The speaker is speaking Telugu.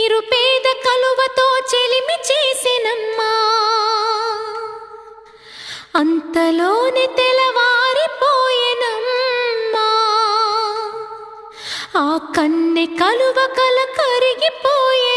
నిరుపేద కలువతో చెలిమి చేసినమ్మా. అంతలోని తెలవారిపోయెనమ్మా ఆ కన్నె కలువ కల కరిగిపోయే